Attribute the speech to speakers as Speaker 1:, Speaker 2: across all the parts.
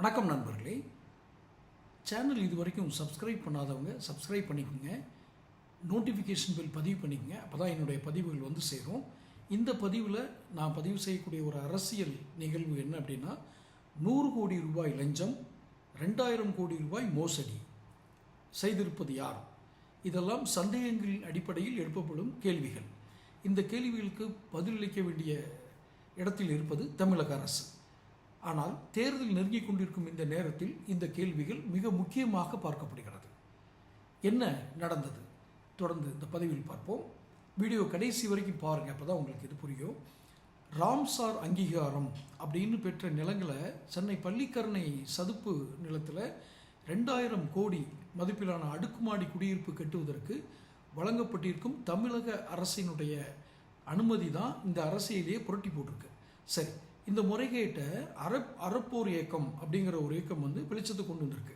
Speaker 1: வணக்கம் நண்பர்களே. சேனல் இது வரைக்கும் சப்ஸ்கிரைப் பண்ணாதவங்க சப்ஸ்கிரைப் பண்ணிக்கோங்க. நோட்டிஃபிகேஷன் பில் பதிவு பண்ணிக்கோங்க. அப்போ தான் என்னுடைய பதிவுகள் வந்து சேரும். இந்த பதிவில் நான் பதிவு செய்யக்கூடிய ஒரு அரசியல் நிகழ்வு என்ன அப்படின்னா நூறு கோடி ரூபாய் லஞ்சம் ரெண்டாயிரம் கோடி ரூபாய் மோசடி. செய்திருப்பது யார்? இதெல்லாம் சந்தேகங்களின் அடிப்படையில் எழுப்பப்படும் கேள்விகள். இந்த கேள்விகளுக்கு பதிலளிக்க வேண்டிய இடத்தில் இருப்பது தமிழக அரசு. ஆனால் தேர்தல் நெருங்கிக் கொண்டிருக்கும் இந்த நேரத்தில் இந்த கேள்விகள் மிக முக்கியமாக பார்க்கப்படுகிறது. என்ன நடந்தது? தொடர்ந்து இந்த பதிவில் பார்ப்போம். வீடியோ கடைசி வரைக்கும் பாருங்கள் அப்போ தான் உங்களுக்கு இது புரியும். ராம்சார் அங்கீகாரம் அப்படின்னு பெற்ற நிலங்களை சென்னை பள்ளிக்கரணை சதுப்பு நிலத்தில் ரெண்டாயிரம் கோடி மதிப்பிலான அடுக்குமாடி குடியிருப்பு கட்டுவதற்கு வழங்கப்பட்டிருக்கும் தமிழக அரசினுடைய அனுமதி தான் இந்த அரசியலையே புரட்டி போட்டிருக்கு. சரி இந்த முறைகேட்டை அறப் அறப்போர் இயக்கம் அப்படிங்கிற ஒரு இயக்கம் வந்து வெளிச்சத்தை கொண்டு வந்திருக்கு.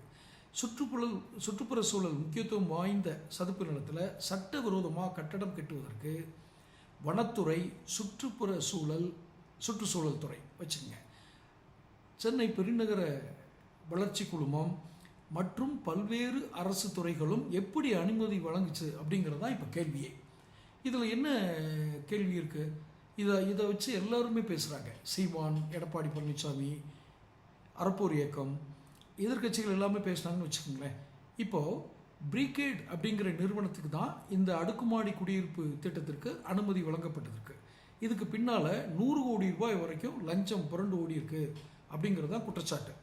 Speaker 1: சுற்றுப்புற சுற்றுப்புற சூழல் முக்கியத்துவம் வாய்ந்த சதுப்பு நிலத்தில் சட்டவிரோதமாக கட்டடம் கட்டுவதற்கு வனத்துறை சுற்றுப்புற சூழல் சுற்றுச்சூழல் துறை வச்சுங்க சென்னை பெருநகர வளர்ச்சி குழுமம் மற்றும் பல்வேறு அரசு துறைகளும் எப்படி அனுமதி வழங்குச்சு அப்படிங்கிறது தான் இப்போ கேள்வியே. இதில் என்ன கேள்வி இருக்குது இதை இதை வச்சு எல்லாருமே பேசுகிறாங்க சீமான் எடப்பாடி பழனிசாமி அறப்போர் இயக்கம் எதிர்க்கட்சிகள் எல்லாமே பேசுனாங்கன்னு வச்சுக்கோங்களேன். இப்போது பிரிகேட் அப்படிங்கிற நிறுவனத்துக்கு தான் இந்த அடுக்குமாடி குடியிருப்பு திட்டத்திற்கு அனுமதி வழங்கப்பட்டிருக்கு. இதுக்கு பின்னால் நூறு கோடி ரூபாய் வரைக்கும் லஞ்சம் புரண்டு ஓடி இருக்கு அப்படிங்கிறது தான் குற்றச்சாட்டு.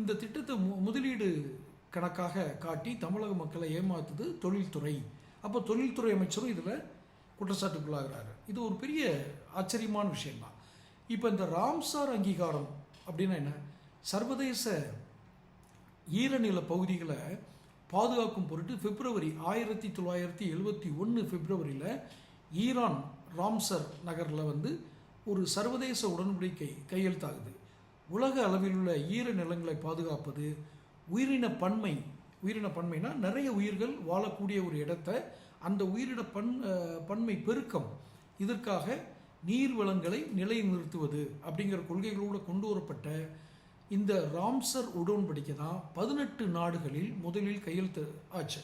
Speaker 1: இந்த திட்டத்தை மு முதலீடு கணக்காக காட்டி தமிழக மக்களை ஏமாத்துது தொழில்துறை. அப்போ தொழில்துறை அமைச்சரும் இதில் குற்றச்சாட்டுக்குள்ளாகிறாரு. இது ஒரு பெரிய ஆச்சரியமான விஷயம்தான். இப்போ இந்த ராம்சார் அங்கீகாரம் அப்படின்னா என்ன? சர்வதேச ஈரநில பகுதிகளை பாதுகாக்கும் பொருட்டு பிப்ரவரி ஆயிரத்தி தொள்ளாயிரத்தி எழுபத்தி ஒன்று பிப்ரவரியில் ஈரான் ராம்சர் நகரில் வந்து ஒரு சர்வதேச உடன்படிக்கை கையெழுத்தாகுது. உலக அளவில் உள்ள ஈர நிலங்களை பாதுகாப்பது உயிரின பன்மை உயிரின பன்மைனா நிறைய உயிர்கள் வாழக்கூடிய ஒரு இடத்த அந்த உயிரின பன் பன்மை பெருக்கம். இதற்காக நீர் வளங்களை நிலைநிறுத்துவது அப்படிங்கிற கொள்கைகளோடு கொண்டு வரப்பட்ட இந்த ராம்சர் உடன்படிக்கை தான் பதினெட்டு நாடுகளில் முதலில் கையெழுத்து ஆச்சு.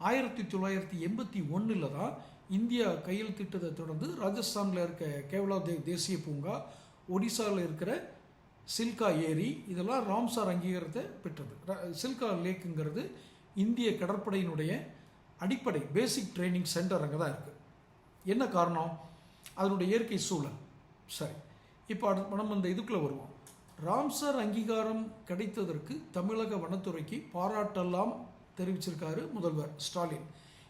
Speaker 1: ஆயிரத்தி தொள்ளாயிரத்தி எண்பத்தி ஒன்றில் தான் இந்தியா கையெழுத்திட்டதை தொடர்ந்து ராஜஸ்தானில் இருக்க கேவலா தே தேசிய பூங்கா ஒடிசாவில் இருக்கிற சில்கா ஏரி இதெல்லாம் ராம்சார் அங்கீகாரத்தை பெற்றது. சில்கா லேக்குங்கிறது இந்திய கடற்படையினுடைய அடிப்படை பேசிக் ட்ரைனிங் சென்டர் அங்கே தான் இருக்குது என்ன காரணம்? அதனுடைய இயற்கை சூழல். சரி. இப்போ அடுத்து நம்ம இந்த இதுக்குள்ளே வருவோம். ராம்சார் அங்கீகாரம் கிடைத்ததற்கு தமிழக வனத்துறைக்கு பாராட்டெல்லாம் தெரிவிச்சிருக்காரு முதல்வர் ஸ்டாலின்.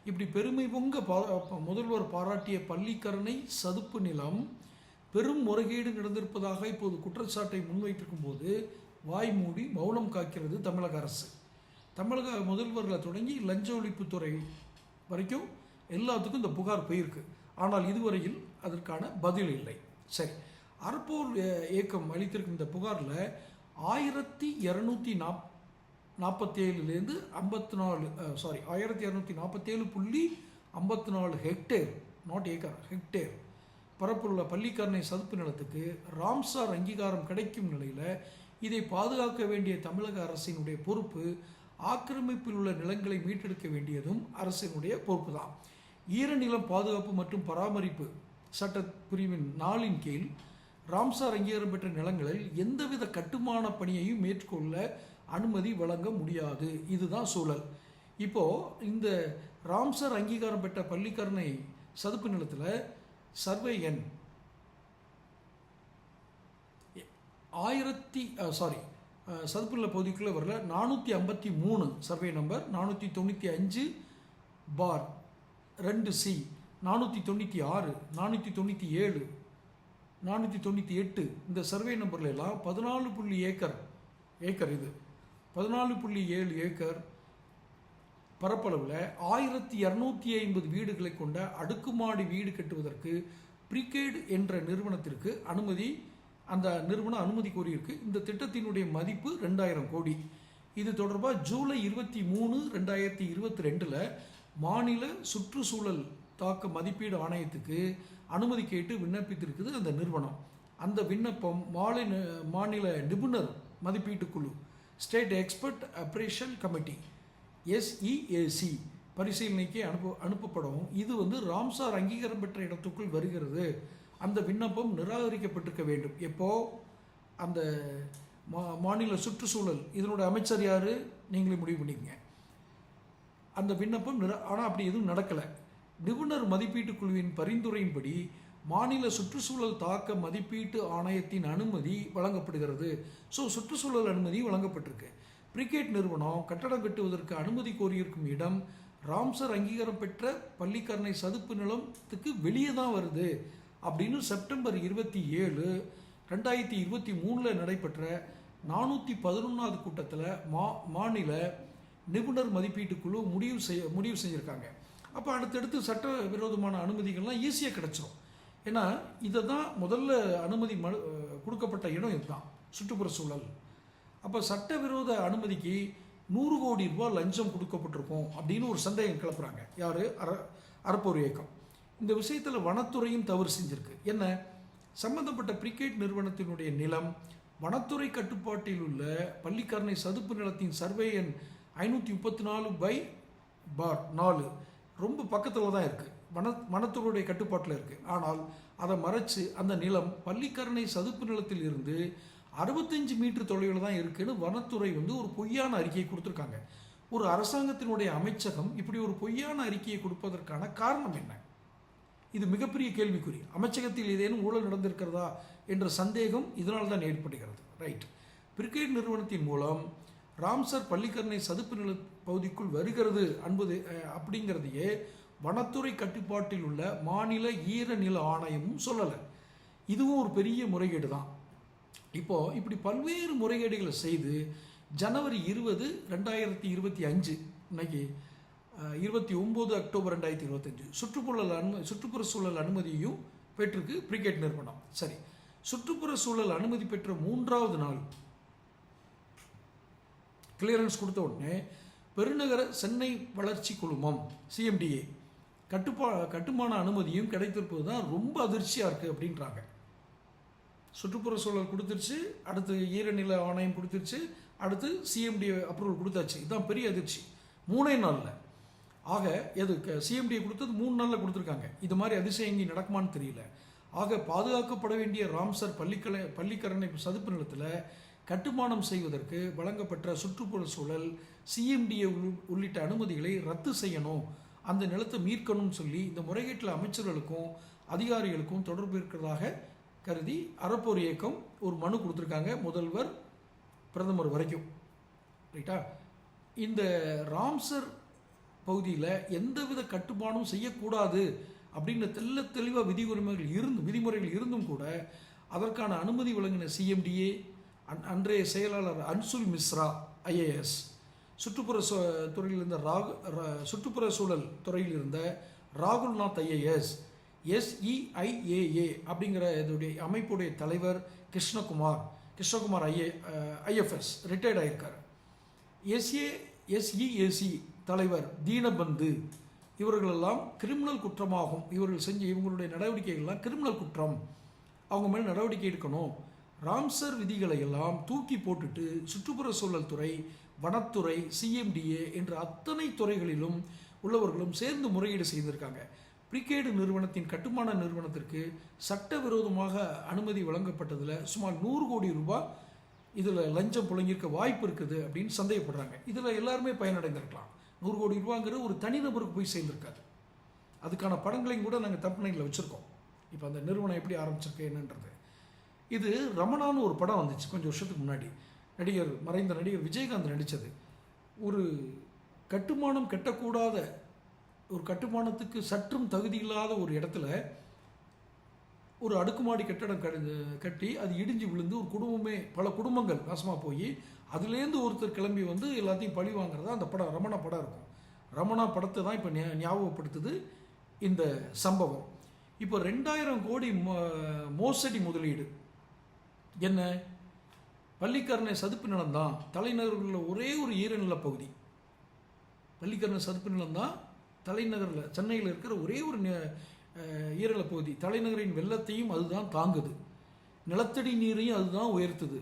Speaker 1: இப்படி பெருமை பொங்க முதல்வர் பாராட்டிய பள்ளிக்கரணை சதுப்பு நிலம் பெரும் முறைகேடு நடந்திருப்பதாக இப்போது குற்றச்சாட்டை முன்வைத்திருக்கும் போது வாய் மூடி மௌனம் காக்கிறது தமிழக அரசு. தமிழக முதல்வரில் தொடங்கி லஞ்ச ஒழிப்புத்துறை வரைக்கும் எல்லாத்துக்கும் இந்த புகார் போயிருக்கு. ஆனால் இதுவரையில் அதற்கான பதில் இல்லை. சரி. அறப்போர் இயக்கம் அளித்திருக்கும் இந்த புகாரில் ஆயிரத்தி இரநூத்தி நாப் நாற்பத்தேழுலேருந்து ஐம்பத்தி நாலு சாரி ஆயிரத்தி இரநூத்தி நாற்பத்தேழு புள்ளி ஐம்பத்தி நாலு ஹெக்டேர் நாட் ஏக்கர் ஹெக்டேர் பரப்புள்ள பள்ளிக்கரணை சதுப்பு நிலத்துக்கு ராம்சார் அங்கீகாரம் கிடைக்கும் நிலையில் இதை பாதுகாக்க வேண்டிய தமிழக அரசினுடைய பொறுப்பு ஆக்கிரமிப்பில் உள்ள நிலங்களை மீட்டெடுக்க வேண்டியதும் அரசினுடைய பொறுப்பு தான் ஈரநிலம் பாதுகாப்பு மற்றும் பராமரிப்பு சட்ட பிரிவின் நாளின் கீழ் ராம்சார் அங்கீகாரம் பெற்ற நிலங்களில் எந்தவித கட்டுமான பணியையும் மேற்கொள்ள அனுமதி வழங்க முடியாது. இதுதான் சூழல். இப்போது இந்த ராம்சார் அங்கீகாரம் பெற்ற பள்ளிக்கரணை சதுப்பு நிலத்தில் சர்வே எண் ஆயிரத்தி சாரி சதுப்பு நில பகுதிக்குள்ளே வரல. நானூற்றி ஐம்பத்தி மூணு சர்வே நம்பர் நானூற்றி தொண்ணூற்றி அஞ்சு பார் ரெண்டு சி. நானூற்றி தொண்ணூற்றி ஆறு நானூற்றி தொண்ணூற்றி ஏழு நானூற்றி தொண்ணூற்றி எட்டு இந்த சர்வே நம்பர்ல எல்லாம் பதினாலு புள்ளி ஏக்கர் ஏக்கர் இது. பதினாலு புள்ளி ஏழு ஏக்கர் பரப்பளவில் ஆயிரத்தி இரநூத்தி ஐம்பது வீடுகளை கொண்ட அடுக்குமாடி வீடு கட்டுவதற்கு பிரிகேடு என்ற நிறுவனத்திற்கு அனுமதி அந்த நிறுவனம் அனுமதி கோரியிருக்கு. இந்த திட்டத்தினுடைய மதிப்பு ரெண்டாயிரம் கோடி. இது தொடர்பாக ஜூலை இருபத்தி மூணு ரெண்டாயிரத்தி இருபத்தி ரெண்டில் மாநில சுற்றுச்சூழல் தாக்க மதிப்பீடு ஆணையத்துக்கு அனுமதி கேட்டு விண்ணப்பித்திருக்குது அந்த நிறுவனம். அந்த விண்ணப்பம் மாநில மாநில நிபுணர் மதிப்பீட்டு குழு state expert appraisal committee SEAC பரிசீலனைக்கு அனுப்ப அனுப்பப்படும். இது வந்து ராம்சார் அங்கீகாரம் பெற்ற இடத்துக்குள் வருகிறது. அந்த விண்ணப்பம் நிராகரிக்கப்பட்டிருக்க வேண்டும். எப்போ? அந்த மா மாநில சுற்றுச்சூழல். இதனுடைய அமைச்சர் யார்? நீங்களே முடிவு பண்ணிக்கங்க. அந்த விண்ணப்பம் நிரா ஆனால் அப்படி எதுவும் நடக்கலை. நிபுணர் மதிப்பீட்டு குழுவின் பரிந்துரையின்படி மாநில சுற்றுச்சூழல் தாக்க மதிப்பீட்டு ஆணையத்தின் அனுமதி வழங்கப்படுகிறது. ஸோ சுற்றுச்சூழல் அனுமதி வழங்கப்பட்டிருக்கு. பிரிகேட் நிறுவனம் கட்டடம் கட்டுவதற்கு அனுமதி கோரியிருக்கும் இடம் ராம்சர் அங்கீகாரம் பெற்ற பள்ளிக்கரணை சதுப்பு நிலத்துக்கு வெளியே தான் வருது அப்படின்னு செப்டம்பர் இருபத்தி ஏழு ரெண்டாயிரத்தி இருபத்தி மூணில் நடைபெற்ற நானூற்றி பதினொன்றாவது கூட்டத்தில் மா மாநில நிபுணர் மதிப்பீட்டு குழு முடிவு செய்ய முடிவு செஞ்சுருக்காங்க. அப்போ அடுத்தடுத்து சட்ட விரோதமான அனுமதிகள்லாம் ஈஸியாக கிடச்சிரும். ஏன்னா இதை தான் முதல்ல அனுமதி மனு கொடுக்கப்பட்ட இடம் இதுதான் சுற்றுப்புற சூழல். அப்போ சட்டவிரோத அனுமதிக்கு நூறு கோடி ரூபாய் லஞ்சம் கொடுக்கப்பட்டிருக்கும் அப்படின்னு ஒரு சந்தேகம் கிளப்புறாங்க. யார்? அற அறப்போர் இயக்கம். இந்த விஷயத்தில் வனத்துறையும் தவறு செஞ்சுருக்கு. என்ன? சம்பந்தப்பட்ட பிரிகேட் நிறுவனத்தினுடைய நிலம் வனத்துறை கட்டுப்பாட்டில் உள்ள பள்ளிக்கரணை சதுப்பு நிலத்தின் சர்வே எண் ஐநூற்றி முப்பத்தி நாலு பை பார் நாலு. ரொம்ப பக்கத்தில் தான் இருக்குது வன வனத்துறையுடைய கட்டுப்பாட்டில் இருக்குது ஆனால் அதை மறைச்சு அந்த நிலம் பள்ளிக்கரணை சதுப்பு நிலத்தில் இருந்து அறுபத்தஞ்சு மீட்டர் தொலைவில் தான் இருக்குன்னு வனத்துறை வந்து ஒரு பொய்யான அறிக்கையை கொடுத்துருக்காங்க. ஒரு அரசாங்கத்தினுடைய அமைச்சகம் இப்படி ஒரு பொய்யான அறிக்கையை கொடுப்பதற்கான காரணம் என்ன? இது மிகப்பெரிய கேள்விக்குறி. அமைச்சகத்தில் ஏதேனும் ஊழல் நடந்திருக்கிறதா என்ற சந்தேகம் இதனால் தான் ஏற்படுகிறது. ரைட் பிரிகேட் நிறுவனத்தின் மூலம் ராம்சர் பள்ளிக்கரணை சதுப்பு நில பகுதிக்குள் வருகிறது. என்பது அப்படிங்கிறதையே வனத்துறை கட்டுப்பாட்டில் உள்ள மாநில ஈர நில ஆணையமும் சொல்லலை. இதுவும் ஒரு பெரிய முறைகேடு தான் இப்போது இப்படி பல்வேறு முறைகேடுகளை செய்து ஜனவரி இருபது ரெண்டாயிரத்தி இருபத்தி அஞ்சு இன்னைக்கு இருபத்தி ஒம்பது அக்டோபர் ரெண்டாயிரத்தி இருபத்தஞ்சு சுற்றுப்புற அனுமதி சுற்றுப்புற சூழல் அனுமதியையும் பெற்றிருக்கு பிரிகேட் நிறுவனம். சரி சுற்றுப்புற சூழல் அனுமதி பெற்ற மூன்றாவது நாள் கிளியரன்ஸ் கொடுத்த உடனே பெருநகர சென்னை வளர்ச்சி குழுமம் சிஎம்டிஏ கட்டுப்பா கட்டுமான அனுமதியும் கிடைத்திருப்பது தான் ரொம்ப அதிர்ச்சியாக இருக்குது அப்படின்றாங்க. சுற்றுப்புற சூழல் கொடுத்துருச்சு அடுத்து ஈரநில ஆணையம் கொடுத்துருச்சு அடுத்து சிஎம்டி அப்ரூவல் கொடுத்தாச்சு. இதுதான் பெரிய அதிர்ச்சி. மூணே நாளில். ஆக எது சிஎம்டியை கொடுத்தது மூணு நாளில் கொடுத்துருக்காங்க. இது மாதிரி அதிசயம் எங்கேயும் நடக்குமான்னு தெரியல. ஆக பாதுகாக்கப்பட வேண்டிய ராம்சர் பள்ளிக்கலை பள்ளிக்கரணை சதுப்பு நிலத்தில் கட்டுமானம் செய்வதற்கு வழங்கப்பட்ட சுற்றுப்புற சூழல் சிஎம்டிஏ உள்ளிட்ட அனுமதிகளை ரத்து செய்யணும். அந்த நிலத்தை மீட்கணும்னு சொல்லி இந்த முறைகேட்டில் அமைச்சர்களுக்கும் அதிகாரிகளுக்கும் தொடர்பு இருக்கிறதாக கருதி அறப்போர் இயக்கம் ஒரு மனு கொடுத்துருக்காங்க. முதல்வர் பிரதமர் வரைக்கும். ரைட்டா? இந்த ராம்சர் பகுதியில் எந்தவித கட்டுமானமும் செய்யக்கூடாது அப்படின்னு தெள்ள தெளிவாக விதி உரிமைகள் இருந்தும் விதிமுறைகள் இருந்தும் கூட அதற்கான அனுமதி வழங்கின சிஎம்டிஏ அன் அன்றைய செயலாளர் அன்சுல் மிஸ்ரா ஐஏஎஸ். சுற்றுப்புற சு துறையில் இருந்த ராகு சுற்றுப்புற சூழல் துறையில் இருந்த ராகுல்நாத் ஐஏஎஸ் எஸ்இஐஏஏ அப்படிங்கிற இதோடைய அமைப்புடைய தலைவர் Krishnakumar Krishnakumar IA IFS retired ஆயிருக்கார். SA SEAC தலைவர் தீனபந்து இவர்களெல்லாம் கிரிமினல் குற்றமாகும். இவர்கள் செஞ்ச இவங்களுடைய நடவடிக்கைகள்லாம் கிரிமினல் குற்றம். அவங்க மேலே நடவடிக்கை எடுக்கணும். ராம்சர் விதிகளை எல்லாம் தூக்கி போட்டுட்டு சுற்றுப்புற சூழல் துறை வனத்துறை சிஎம்டிஏ என்ற அத்தனை துறைகளிலும் உள்ளவர்களும் சேர்ந்து முறையீடு செய்திருக்காங்க. பிரிகேடு நிறுவனத்தின் கட்டுமான நிறுவனத்திற்கு சட்டவிரோதமாக அனுமதி வழங்கப்பட்டதில் சுமார் நூறு கோடி ரூபாய் இதில் லஞ்சம் புழங்கியிருக்க வாய்ப்பு இருக்குது அப்படின்னு சந்தேகப்படுறாங்க. இதில் எல்லாருமே பயனடைந்திருக்கலாம். நூறு கோடி ரூபாங்கிற ஒரு தனிநபருக்கு போய் சேர்ந்திருக்காது. அதுக்கான படங்களையும் கூட நாங்கள் தப்புனையில் வச்சுருக்கோம். இப்போ அந்த நிறுவனம் எப்படி ஆரம்பிச்சிருக்கு என்னன்றது. இது ரமணான்னு ஒரு படம் வந்துச்சு கொஞ்சம் வருஷத்துக்கு முன்னாடி. நடிகர் மறைந்த நடிகர் விஜயகாந்த் நடித்தது ஒரு கட்டுமானம் கட்டக்கூடாத ஒரு கட்டுமானத்துக்கு சற்றும் தகுதி இல்லாத ஒரு இடத்துல ஒரு அடுக்குமாடி கட்டடம் கட்டி அது இடிஞ்சு விழுந்து ஒரு குடும்பமே பல குடும்பங்கள் நாசமாக போய் அதுலேருந்து ஒருத்தர் கிளம்பி வந்து எல்லாத்தையும் பழி வாங்குறதா அந்த படம் ரமணா படம் இருக்கும். ரமணா படத்தை தான் இப்போ ஞாபகப்படுத்துது இந்த சம்பவம். இப்போ ரெண்டாயிரம் கோடி மோ- மோசடி முதலீடு. என்ன? பள்ளிக்கரணை சதுப்பு நிலம் தான் தலைநகரில் உள்ள ஒரே ஒரு ஈரநில பகுதி. பள்ளிக்கரணை சதுப்பு நிலம் தான் தலைநகரில் சென்னையில் இருக்கிற ஒரே ஒரு ஈரநில பகுதி. தலைநகரின் வெள்ளத்தையும் அதுதான் தாங்குது. நிலத்தடி நீரையும் அதுதான் உயர்த்துது.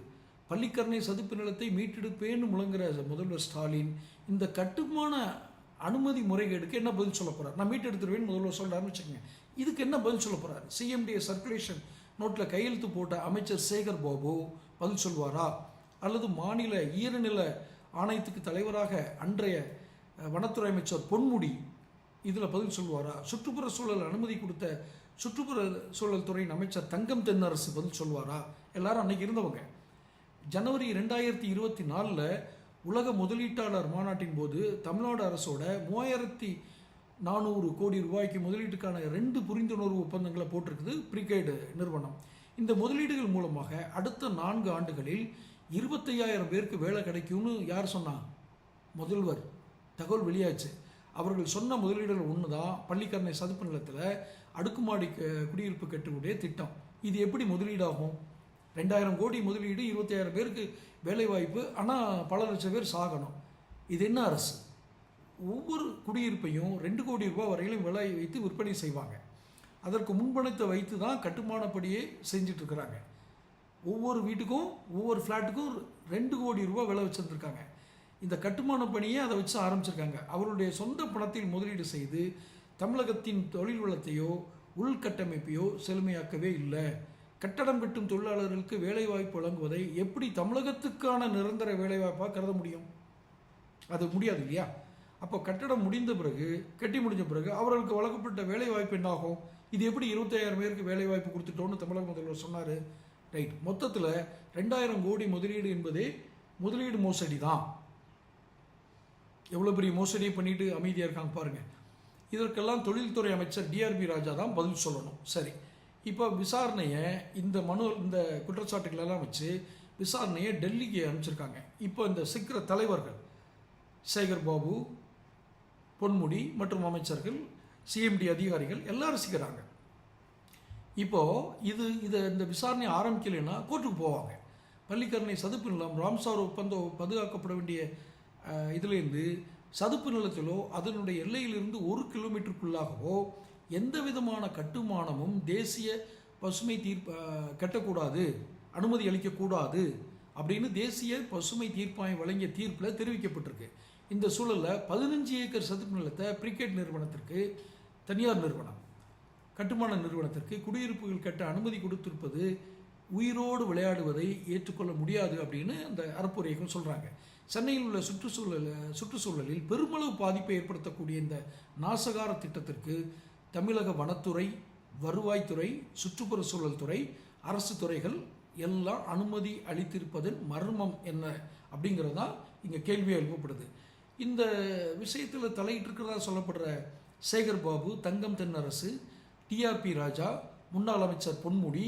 Speaker 1: பள்ளிக்கரணை சதுப்பு நிலத்தை மீட்டெடுப்பேன்னு முழங்குற முதல்வர் ஸ்டாலின் இந்த கட்டுமான அனுமதி முறைகேடுக்கு என்ன பதில் சொல்ல போகிறார் நான் மீட்டெடுத்துருவேன்னு முதல்வர் சொல்றாருன்னு வச்சுக்கோங்க. இதுக்கு என்ன பதில் சொல்ல போகிறார் சிஎம்டிஏ சர்க்குலேஷன் நோட்டில் கையெழுத்து போட்ட அமைச்சர் சேகர் பாபு பதில் சொல்வாரா? அல்லது மாநில ஈரநில ஆணையத்துக்கு தலைவராக அன்றைய வனத்துறை அமைச்சர் பொன்முடி இதில் பதில் சொல்வாரா? சுற்றுப்புற சூழல் அனுமதி கொடுத்த சுற்றுப்புற சூழல் துறையின் அமைச்சர் தங்கம் தென்னரசு பதில் சொல்வாரா? எல்லாரும் அன்னைக்கு இருந்தவங்க. ஜனவரி ரெண்டாயிரத்தி இருபத்தி நாலில் உலக முதலீட்டாளர் மாநாட்டின் போது தமிழ்நாடு அரசோட மூவாயிரத்தி நானூறு கோடி ரூபாய்க்கு முதலீட்டுக்கான ரெண்டு புரிந்துணர்வு ஒப்பந்தங்களை போட்டிருக்குது பிரிகேடு நிறுவனம். இந்த முதலீடுகள் மூலமாக அடுத்த நான்கு ஆண்டுகளில் இருபத்தையாயிரம் பேருக்கு வேலை கிடைக்கும்னு யார் சொன்னா? முதல்வர். தகவல் வெளியாச்சு. அவர்கள் சொன்ன முதலீடுகள் ஒன்று தான் பள்ளிக்கரணை சதுப்பு நிலத்தில் அடுக்குமாடி க- குடியிருப்பு கட்டுக்கூடிய திட்டம். இது எப்படி முதலீடாகும்? ரெண்டாயிரம் கோடி முதலீடு இருபத்தாயிரம் பேருக்கு வேலைவாய்ப்பு ஆனால் பல லட்சம் பேர் சாகணும். இது என்ன அரசு? ஒவ்வொரு குடியிருப்பையும் ரெண்டு கோடி ரூபாய் வரையிலும் விலை வைத்து விற்பனை செய்வாங்க. அதற்கு முன்பணத்தை வைத்து தான் கட்டுமானப்படியே செஞ்சிட்ருக்கிறாங்க ஒவ்வொரு வீட்டுக்கும் ஒவ்வொரு ஃப்ளாட்டுக்கும் ரெண்டு கோடி ரூபாய் விலை வச்சுருந்துருக்காங்க. இந்த கட்டுமான பணியை அதை வச்சு ஆரம்பிச்சிருக்காங்க. அவருடைய சொந்த பணத்தில் முதலீடு செய்து தமிழகத்தின் தொழில் வளத்தையோ உள்கட்டமைப்பையோ செழுமையாக்கவே இல்லை. கட்டடம் கட்டும் தொழிலாளர்களுக்கு வேலைவாய்ப்பு வழங்குவதை எப்படி தமிழகத்துக்கான நிரந்தர வேலைவாய்ப்பாக கருத முடியும்? அது முடியாது இல்லையா? அப்போ கட்டடம் முடிந்த பிறகு கட்டி முடிஞ்ச பிறகு அவர்களுக்கு வழங்கப்பட்ட வேலை வாய்ப்பு என்ன ஆகும் இது எப்படி இருபத்தாயிரம் பேருக்கு வேலை வாய்ப்பு கொடுத்துட்டோன்னு தமிழக முதல்வர் சொன்னார். ரைட். மொத்தத்தில் ரெண்டாயிரம் கோடி முதலீடு என்பதே முதலீடு மோசடி தான் எவ்வளோ பெரிய மோசடியை பண்ணிட்டு அமைதியாக இருக்காங்க பாருங்கள் இதற்கெல்லாம் தொழில்துறை அமைச்சர் டிஆர்பி ராஜா தான் பதில் சொல்லணும். சரி. இப்போ விசாரணையை இந்த மனு இந்த குற்றச்சாட்டுகளெல்லாம் வச்சு விசாரணையை டெல்லிக்கு அனுப்பிச்சிருக்காங்க. இப்போ இந்த சிக்கிற தலைவர்கள் சேகர் பாபு பொன்முடி மற்றும் அமைச்சர்கள் சிஎம்டி அதிகாரிகள் எல்லாம் ரசிக்கிறாங்க. இப்போது இது இதை இந்த விசாரணை ஆரம்பிக்கலைன்னா கோர்ட்டுக்கு போவாங்க. பள்ளிக்கரணை சதுப்பு நிலம் ராம்சார் ஒப்பந்தம் பாதுகாக்கப்பட வேண்டிய இதிலேருந்து சதுப்பு நிலத்திலோ அதனுடைய எல்லையிலிருந்து ஒரு கிலோமீட்டருக்குள்ளாகவோ எந்த விதமான கட்டுமானமும் தேசிய பசுமை தீர்ப்ப கட்டக்கூடாது அனுமதி அளிக்கக்கூடாது அப்படின்னு தேசிய பசுமை தீர்ப்பாயம் வழங்கிய தீர்ப்பில் தெரிவிக்கப்பட்டிருக்கு. இந்த சூழலில் பதினஞ்சு ஏக்கர் சதுப்பு நிலத்தை பிரிகேட் நிறுவனத்திற்கு தனியார் நிறுவனம் கட்டுமான நிறுவனத்திற்கு குடியிருப்புகள் கட்ட அனுமதி கொடுத்திருப்பது உயிரோடு விளையாடுவதை ஏற்றுக்கொள்ள முடியாது அப்படின்னு அந்த அறப்புரையகம் சொல்கிறாங்க சென்னையில் உள்ள சுற்றுச்சூழல் சுற்றுச்சூழலில் பெருமளவு பாதிப்பை ஏற்படுத்தக்கூடிய இந்த நாசகார திட்டத்திற்கு தமிழக வனத்துறை வருவாய்த்துறை சுற்றுப்புற சூழல் துறை அரசு துறைகள் எல்லாம் அனுமதி அளித்திருப்பதன் மர்மம் என்ன அப்படிங்கிறது தான் இங்கே கேள்வி எழுப்பப்படுது. இந்த விஷயத்தில் தலையிட்டு இருக்கிறதா சொல்லப்படுற சேகர் பாபு தங்கம் தென்னரசு டிஆர்பி ராஜா முன்னாள் அமைச்சர் பொன்முடி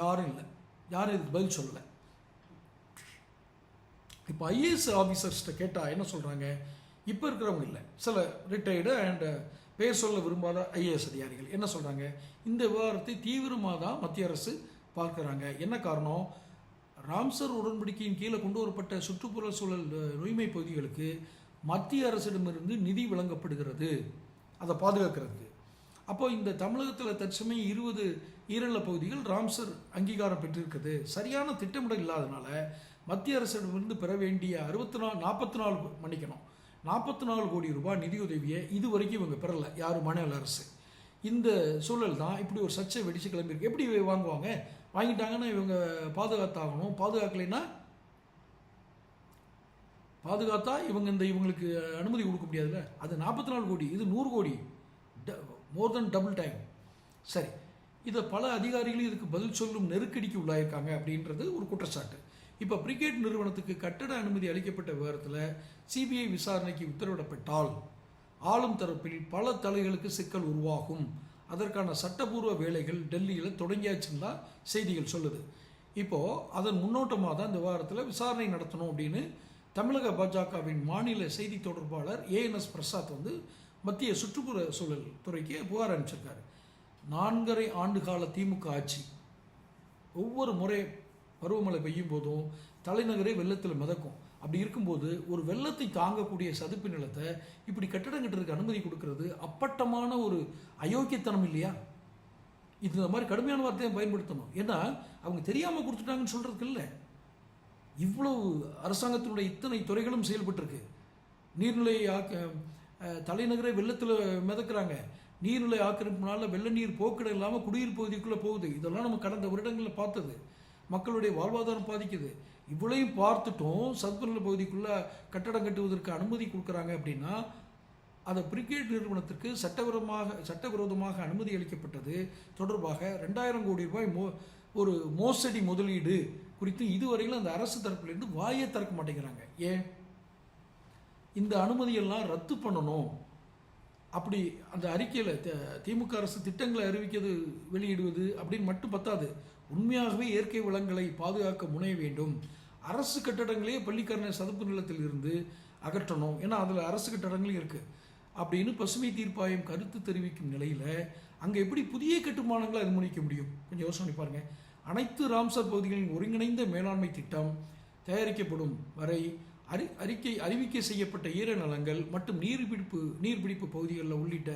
Speaker 1: யாரும் இல்லை. யாரும் இதுக்கு பதில் சொல்லலை. இப்போ ஐஏஎஸ் ஆஃபீஸர்ஸ்கிட்ட கேட்டால் என்ன சொல்கிறாங்க இப்போ இருக்கிறவங்க இல்லை. சில ரிட்டையர்டு அண்டு பேர் சொல்ல விரும்பாத ஐஏஎஸ் அதிகாரிகள் என்ன சொல்கிறாங்க இந்த விவகாரத்தை தீவிரமாக தான் மத்திய அரசு பார்க்குறாங்க. என்ன காரணம்? ராம்சர் உடன்படிக்கையின் கீழே கொண்டு வரப்பட்ட சுற்றுப்புற சூழல் நோய்மை பகுதிகளுக்கு மத்திய அரசிடமிருந்து நிதி வழங்கப்படுகிறது. அதை பாதுகாக்கிறதுக்கு அப்போ இந்த தமிழகத்தில் தற்சமயம் இருபது ஈரநில பகுதிகள் ராம்சர் அங்கீகாரம் பெற்றிருக்குது. சரியான திட்டமிடல் இல்லாதனால மத்திய அரசிடமிருந்து பெற வேண்டிய அறுபத்தி நாலு நாற்பத்தி நாலு மன்னிக்கணும். நாற்பத்தி நாலு கோடி ரூபாய் நிதியுதவியை இது வரைக்கும் இவங்க பெறலை யார் மாநில அரசு. இந்த சூழல் தான் இப்படி ஒரு சர்ச்சை வெடிச்சு கிளம்பியிருக்கு. எப்படி வாங்குவாங்க? வாங்கிட்டாங்கன்னா இவங்க பாதுகாத்தாகணும். பாதுகாக்கலைன்னா பாதுகாத்தா இவங்க இந்த இவங்களுக்கு அனுமதி கொடுக்க முடியாதுல்ல? அது நாற்பத்தி நாலு கோடி இது நூறு கோடி. மோர் தென் டபுள் டைம் சரி. இதை பல அதிகாரிகளும் இதுக்கு பதில் சொல்லும் நெருக்கடிக்கு உள்ளாயிருக்காங்க அப்படின்றது ஒரு குற்றச்சாட்டு. இப்போ பிரிகேட் நிறுவனத்துக்கு கட்டட அனுமதி அளிக்கப்பட்ட விவரத்தில் சிபிஐ விசாரணைக்கு உத்தரவிடப்பட்டால் ஆளும் தரப்பில் பல தலைகளுக்கு சிக்கல் உருவாகும். அதற்கான சட்டபூர்வ வேலைகள் டெல்லியில் தொடங்கியாச்சுன்னா செய்திகள் சொல்லுது. இப்போது அதன் முன்னோட்டமாக தான் இந்த விவகாரத்தில் விசாரணை நடத்தணும் அப்படின்னு தமிழக பாஜகவின் மாநில செய்தி தொடர்பாளர் ஏஎன்எஸ் பிரசாத் வந்து மத்திய சுற்றுப்புற சூழல் துறைக்கு புகார் அனுப்பிச்சிருக்காரு. நான்கரை ஆண்டு கால திமுக ஆட்சி. ஒவ்வொரு முறை பருவமழை பெய்யும் போதும் தலைநகரே வெள்ளத்தில் மிதக்கும். அப்படி இருக்கும்போது ஒரு வெள்ளத்தை தாங்கக்கூடிய சதுப்பு நிலத்தை இப்படி கட்டிடம் கட்டுறதுக்கு அனுமதி கொடுக்கறது அப்பட்டமான ஒரு அயோக்கியத்தனம் இல்லையா? இது இந்த மாதிரி கடுமையான வார்த்தையை பயன்படுத்தணும். ஏன்னா அவங்க தெரியாமல் கொடுத்துட்டாங்கன்னு சொல்கிறதுக்கு இல்லை. இவ்வளவு அரசாங்கத்தினுடைய இத்தனை துறைகளும் செயல்பட்டிருக்கு. நீர்நிலை ஆக்க தலைநகரை வெள்ளத்தில் மிதக்குறாங்க. நீர்நிலை ஆக்கிரமிப்புனால வெள்ள நீர் போக்கிடம் இல்லாமல் குடியிருப்பு பகுதிக்குள்ளே போகுது. இதெல்லாம் நம்ம கடந்த வருடங்களில் பார்த்தது. மக்களுடைய வாழ்வாதாரம் பாதிக்குது. இவ்வளையும் பார்த்துட்டும் சத்குருல பகுதிக்குள்ளே கட்டடம் கட்டுவதற்கு அனுமதி கொடுக்குறாங்க அப்படின்னா அந்த பிரிகேட் நிறுவனத்திற்கு சட்டவிரோதமாக சட்டவிரோதமாக அனுமதி அளிக்கப்பட்டது தொடர்பாக ரெண்டாயிரம் கோடி ரூபாய் மோ ஒரு மோசடி முதலீடு குறித்து இதுவரையிலும் அந்த அரசு தரப்பிலிருந்து வாயே திறக்க மாட்டேங்கிறாங்க. ஏன்? இந்த அனுமதியெல்லாம் ரத்து பண்ணணும். அப்படி அந்த அறிக்கையில் திமுக அரசு திட்டங்களை அறிவிக்கிறது வெளியிடுவது அப்படின்னு மட்டும் பத்தாது. உண்மையாகவே இயற்கை வளங்களை பாதுகாக்க முனைய வேண்டும். அரசு கட்டடங்களே பள்ளிக்கரணை சதுப்பு நிலத்தில் இருந்து அகற்றணும். ஏன்னா அதில் அரசு கட்டடங்களும் இருக்குது அப்படின்னு பசுமை தீர்ப்பாயம் கருத்து தெரிவிக்கும் நிலையில் அங்கே எப்படி புதிய கட்டுமானங்களை அனுமதிக்க முடியும்? கொஞ்சம் யோசனை பாருங்கள் அனைத்து ராம்சர் பகுதிகளின் ஒருங்கிணைந்த மேலாண்மை திட்டம் தயாரிக்கப்படும் வரை அறி அறிக்கை அறிவிக்கை செய்யப்பட்ட ஈரநிலங்கள் மற்றும் நீர்பிடிப்பு நீர்பிடிப்பு பகுதிகளில் உள்ளிட்ட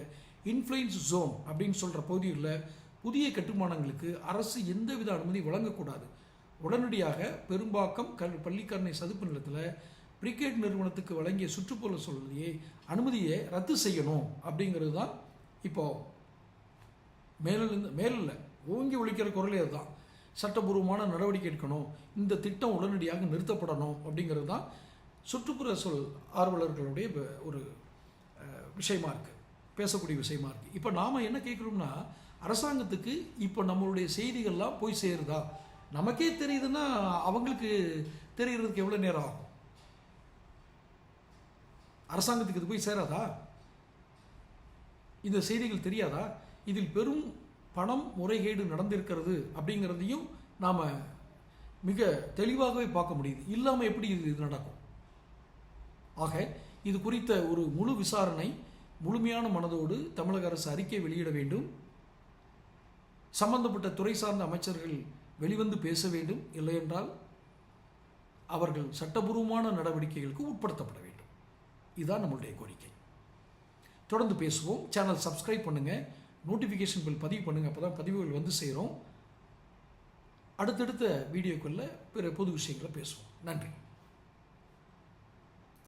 Speaker 1: இன்ஃப்ளூயன்ஸ் ஜோன் அப்படின்னு சொல்கிற பகுதிகளில் புதிய கட்டுமானங்களுக்கு அரசு எந்தவித அனுமதி வழங்கக்கூடாது. உடனடியாக பெரும்பாக்கம் கல் பள்ளிக்கரணை சதுப்பு நிலத்தில் பிரிகேட் நிறுவனத்துக்கு வழங்கிய சுற்றுப்புற சூழலையே அனுமதியை ரத்து செய்யணும் அப்படிங்கிறது தான் இப்போ மேலிருந்து மேலில் ஓங்கி ஒழிக்கிற குரலே அதுதான். சட்டபூர்வமான நடவடிக்கை எடுக்கணும். இந்த திட்டம் உடனடியாக நிறுத்தப்படணும் அப்படிங்கிறது தான் சுற்றுப்புற சொல் ஆர்வலர்களுடைய ஒரு விஷயமா இருக்குது பேசக்கூடிய விஷயமா இருக்குது இப்போ நாம் என்ன கேட்குறோம்னா அரசாங்கத்துக்கு இப்போ நம்மளுடைய செய்திகள்லாம் போய் சேருதா? நமக்கே தெரியுதுன்னா அவங்களுக்கு தெரிகிறதுக்கு எவ்வளோ நேரம் ஆகும்? அரசாங்கத்துக்கு இது போய் சேராதா? இந்த செய்திகள் தெரியாதா? இதில் பெரும் பணம் முறைகேடு நடந்திருக்கிறது அப்படிங்கிறதையும் நாம் மிக தெளிவாகவே பார்க்க முடியுது. இல்லாமல் எப்படி இது இது நடக்கும்? ஆக இது குறித்த ஒரு முழு விசாரணை முழுமையான மனதோடு தமிழக அரசு அறிக்கை வெளியிட வேண்டும். சம்பந்தப்பட்ட துறை சார்ந்த அமைச்சர்கள் வெளிவந்து பேச வேண்டும் இல்லையென்றால் அவர்கள் சட்டபூர்வமான நடவடிக்கைகளுக்கு உட்படுத்தப்பட வேண்டும். இதுதான் நம்மளுடைய கோரிக்கை. தொடர்ந்து பேசுவோம். சேனல் சப்ஸ்கிரைப் பண்ணுங்கள் நோட்டிஃபிகேஷன் பில் பதிவு பண்ணுங்கள் அப்போ தான் பதிவுகள் வந்து சேரும். அடுத்தடுத்த வீடியோக்களில் பிற பொது விஷயங்களை பேசுவோம். நன்றி.